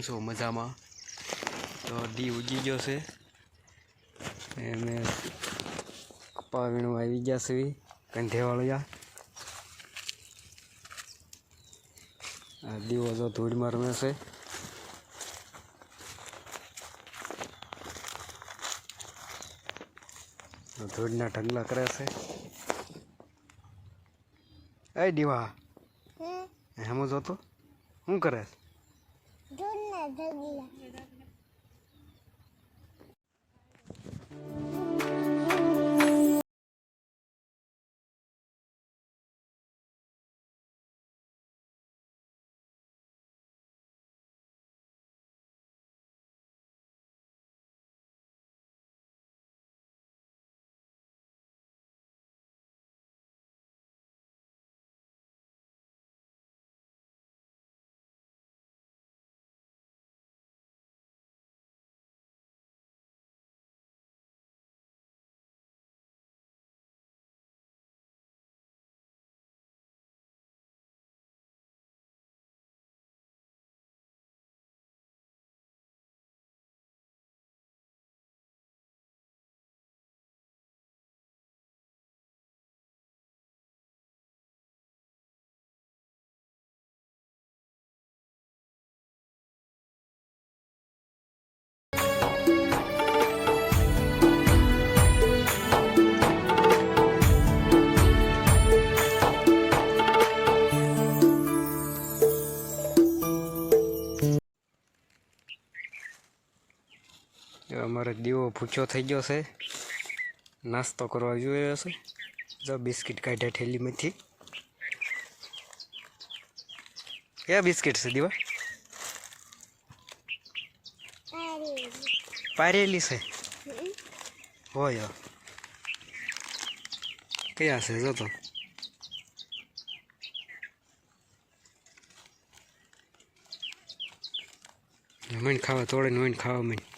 છો? મજામાં? તો દી ઉગી ગયો છે. અને કપા વીણું આવી ગયા છે. કંઠેવાળિયા આ દીવો તો ધૂળમાં રમે છે. ધૂળના ઢગલા કરે છે. એ દીવા. હેમો હેમ જોતો? શું કરે? છે? ધૂળના ઢગલા જો ભૂખ્યો થઈ ગયો છે. નાસ્તો કરવા જોયો છે. જો બિસ્કિટ કાઢ્યા ઠેલીમાંથી. કયા બિસ્કિટ છે દીવા? પારેલી. છે? હોય કયા છે જો તો. મન ખાવા તોડે ને ખાવા મન.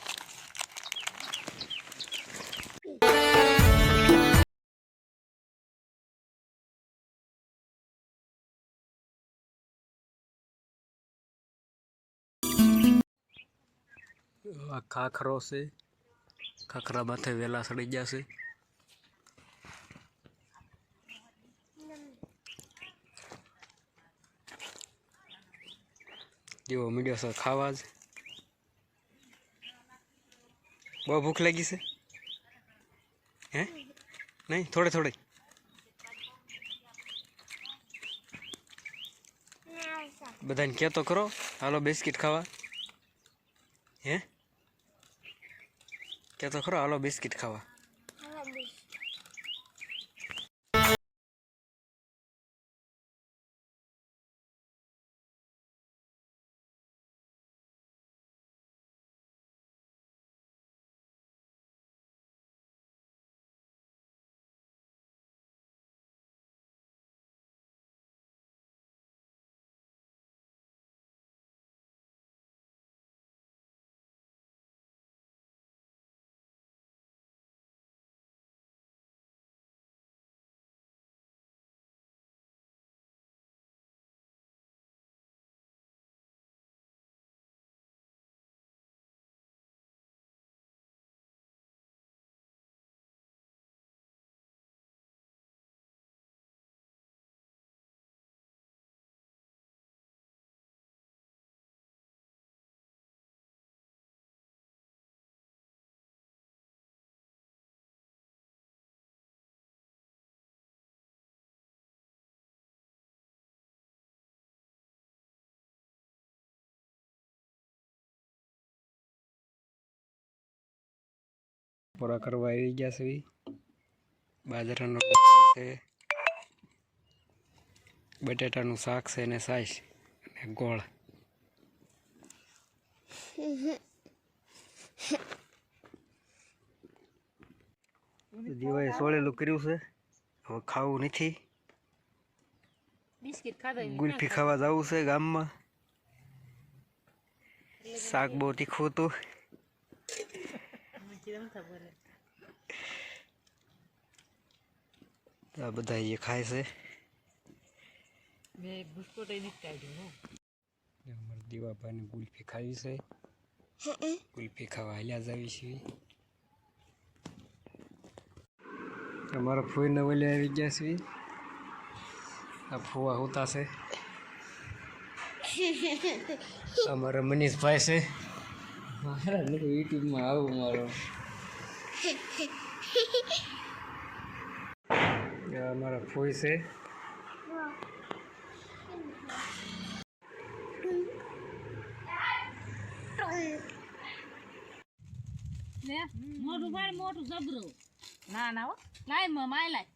આ ખાખરો છે. ખાખરા માથે વેલા સડી ગયા છે જેવો મીડિયો સર ખાવા જ. બહુ ભૂખ લાગી છે? હે? નહીં, થોડે થોડે. બધાને કહેતો કરો હાલો, બિસ્કિટ ખાવા. હે? કહેતો ખરો હાલો બિસ્કિટ ખાવા. પૂરા કરવા આવી ગયા છે બાજરાનો છે બટેટાનું શાક છે અને સાઈસ અને ગોળ. દીવાએ સોળેલું કર્યું છે. હવે ખાવું નથી. ગુલ્ફી ખાવા જવું છે ગામમાં. શાક બહુ તીખું હતું. આ બધા એ ખાય છે. મેં બિસ્કુટ નથી કાઢ્યું હો દીવાભાઈને ગુલ્ફી ખાવી છે. ગુલ્ફી ખાવા હાલ્યા જાવી આવી છીએ. અમારા ફૂઈને વલે આવી ગયા છે આ ફૂવા હોતા છે. અમારા મનીષભાઈ છે. મારા યુટ્યુબમાં આવું મારો. અમારા ફોઈ છે. લે મોટું ભાઈ મોટું જબરું. ના ના હો. લાય મ માય લાય.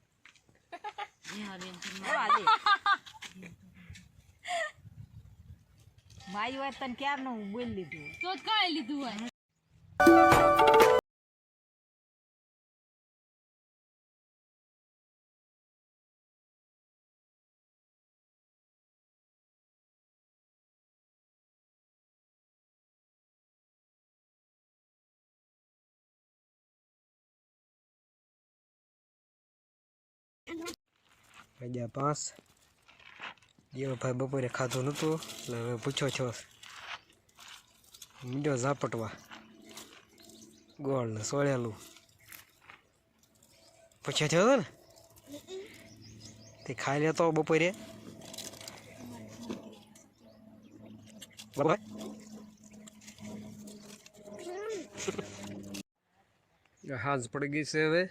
માયું હોય તને ક્યારનું બોલી લીધું? તો કઈ લીધું હોય. વાગ્યા પાંચ દેવભાઈ બપોરે ખાધું નહોતું એટલે હવે પૂછો છો મીડો ઝાપટવા ગોળ ને સોળેલું પૂછ્યો છો ને તે ખાઈ લેતો બપોરે હાજ પડી ગઈ છે હવે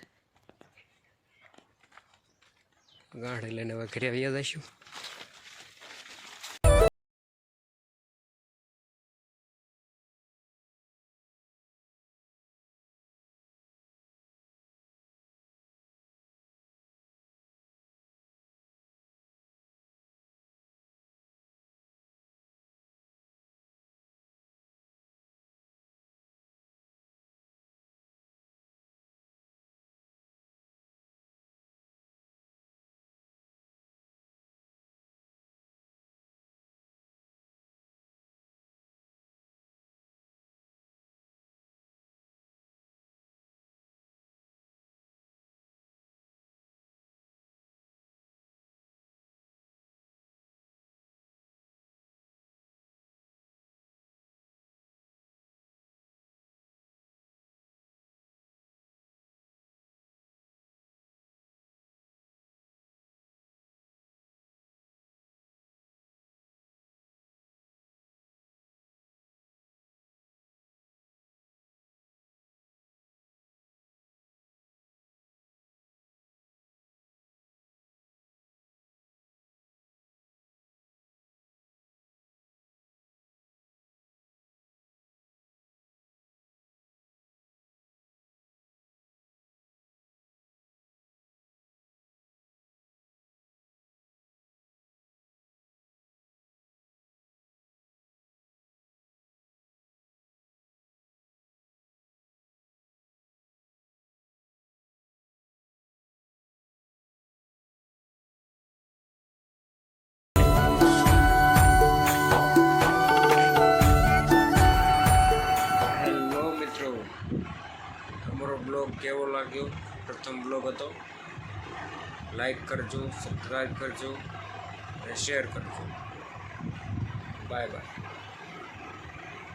ગાંઠ લઈને હવે ઘરે આવી જઈશું. કેવો લાગ્યો? પ્રથમ બ્લોગ હતો. લાઈક કરજો સબસ્ક્રાઈબ કરજો અને શેર કરજો. Bye bye